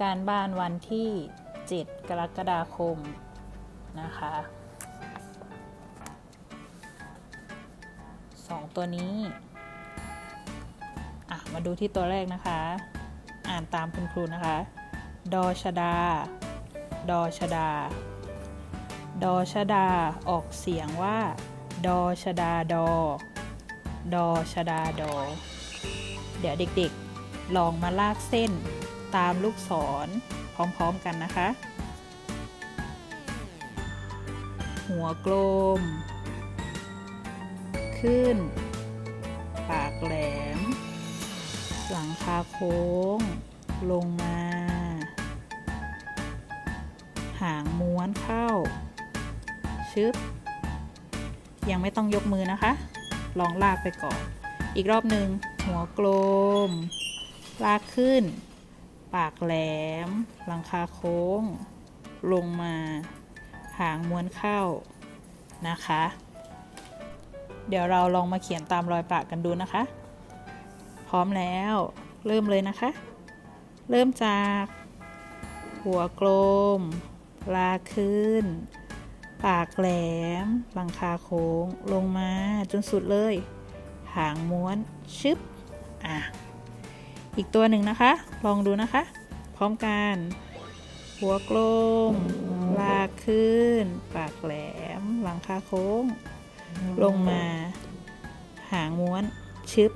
การบ้านวันที่ 7 กรกฎาคมนะคะสองตัวนี้ อะ มาดูที่ตัวแรกนะคะ อ่านตามคุณครูนะคะ ดอชดา ดอชดา ดอชดา ออกเสียงว่า ดอชดาดอ ดอชดาดอ เดี๋ยวเด็กๆ ลองมาลากเส้น ตามลูกศรพร้อมๆกันนะคะ หัวกลม ขึ้น ปากแหลม หลังคาโค้ง ลงมา หางม้วนเข้า ชึบ ยังไม่ต้องยกมือนะคะ ลองลากไปก่อน อีกรอบหนึ่งหัวกลม ลากขึ้น ปากแหลม หลังคาโค้ง ลงมา หางม้วนเข้านะคะ เดี๋ยวเราลองมาเขียนตามรอยปากกันดูนะคะ พร้อมแล้ว เริ่มเลยนะคะ เริ่มจาก หัวกลม ลาขึ้น ปากแหลม หลังคาโค้ง ลงมาจนสุดเลย หางม้วน ชึบ อะ อีกตัวหนึ่งนะคะ ลองดูนะคะ พร้อมกัน หัวกลม ลากขึ้น ปากแหลม หลังคาโค้ง ลงมา หางม้วน ชึบ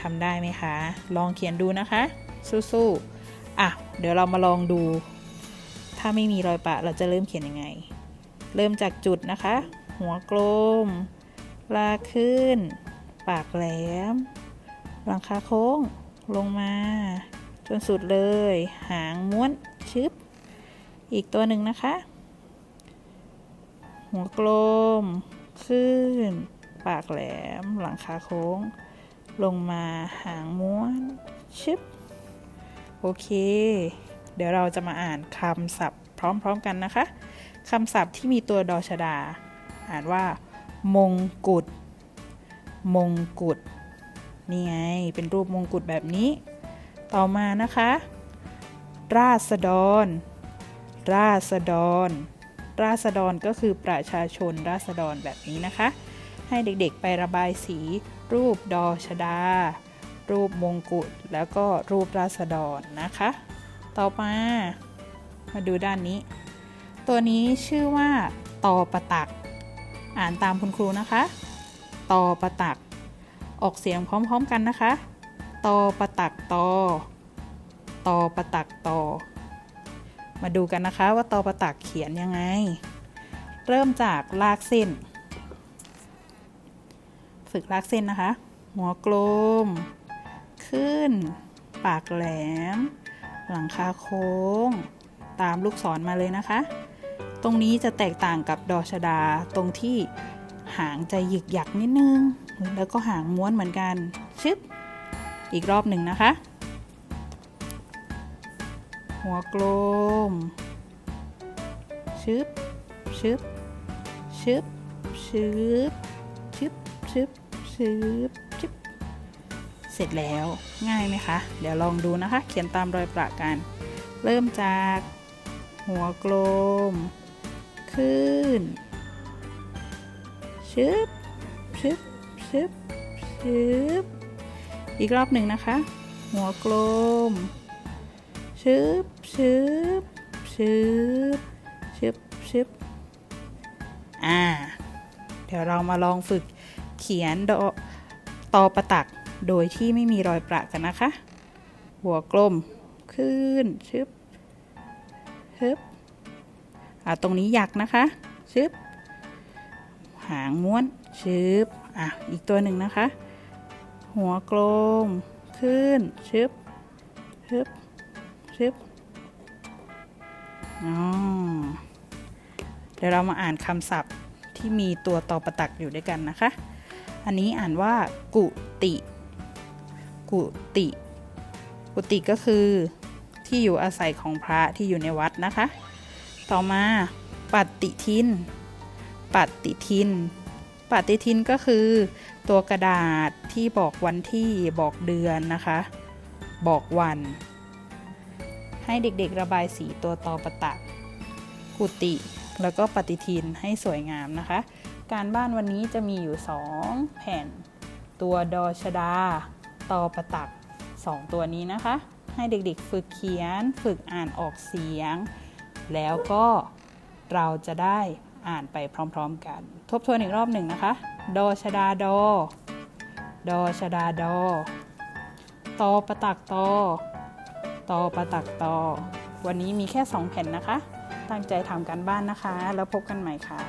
ทำได้ไหมคะ ลองเขียนดูนะคะ สู้ๆ อะ เดี๋ยวเรามาลองดู ถ้าไม่มีรอยปะเราจะเริ่มเขียนยังไง เริ่มจากจุดนะคะ หัวกลม ลากขึ้น ปากแหลม หลังคาโค้งลงมา จนสุดเลย หางม้วนชึบ อีกตัวหนึ่งนะคะ หัวกลม ขึ้น ปากแหลม หลังคาโค้ง ลงมาหางม้วนชึบ โอเค เดี๋ยวเราจะมาอ่านคำศัพท์พร้อมๆกันนะคะคำศัพท์ที่มีตัวดอชดา อ่านว่า มงกุฎมงกุฎ นี่ไง เป็นรูปมงกุฎแบบนี้ ต่อมานะคะ ราษฎร ราษฎร ราษฎรก็คือประชาชนราษฎรแบบนี้นะคะ ให้เด็กๆไประบายสี รูปดอชดา รูปมงกุฎแล้วก็รูปราษฎรนะคะ ต่อมา มาดูด้านนี้ ตัวนี้ชื่อว่าตอประตัก อ่านตามคุณครูนะคะ ตอประตัก ออกเสียงพร้อมๆกันนะคะ ตอประตักตอ ตอประตักตอ มาดูกันนะคะว่าตอประตักเขียนยังไง เริ่มจากลากเส้น ฝึกลากเส้นนะคะ หัวกลม ขึ้น ปากแหลม หลังคาโค้ง ตามลูกศรมาเลยนะคะ ตรงนี้จะแตกต่างกับดอชดาตรงที่หางจะหยึกหยักนิดนึง แล้วก็หางม้วนเหมือนกัน ชึบ อีกรอบหนึ่งนะคะ หัวกลม ชึบ ชึบ ชึบ ชึบ ชึบ ชึบ ชึบ ชึบ เสร็จแล้ว ง่ายไหมคะ เดี๋ยวลองดูนะคะ เขียนตามรอยประกัน เริ่มจาก หัวกลม ขึ้น ชึบ ชึบ ชึบชึบอีกรอบหนึ่งนะคะ หัวกลมชึบชึบชึบชึบชึบอ่า เดี๋ยวเรามาลองฝึกเขียนดอตอประตักโดยที่ไม่มีรอยประกันนะคะ หัวกลมขึ้นชึบชึบอ่าตรงนี้หยักนะคะชึบ หางม้วนชึบอะอีกตัวหนึ่งนะคะ หัวกลมขึ้นชึบชึบชึบอ๋อเดี๋ยวเรามาอ่านคำศัพท์ที่มีตัวตอประตักอยู่ด้วยกันนะคะ อันนี้อ่านว่า กุติ กุติ กุติก็คือที่อยู่อาศัยของพระที่อยู่ในวัดนะคะ ต่อมาปัตติทิน ปัตติทิน ปฏิทินก็คือตัวกระดาษที่บอกวันที่บอกเดือนนะคะ บอกวัน ให้เด็กๆระบายสีตัวตอประตักกุฏิแล้วก็ปฏิทินให้สวยงามนะคะ การบ้านวันนี้จะมีอยู่ 2 แผ่น ตัวดอชดา ตอประตัก 2 ตัวนี้นะคะ ให้เด็กๆ ฝึกเขียน ฝึกอ่านออกเสียง แล้วก็เราจะได้ อ่านไปพร้อมๆกัน ทบทวนอีกรอบหนึ่งนะคะ โดชดาโด โดชดาโดโตอประตักตอตอประตักตอวันนี้มีแค่ 2 แผ่นนะคะ ตั้งใจทำกันบ้านนะคะ แล้วพบกันใหม่ค่ะ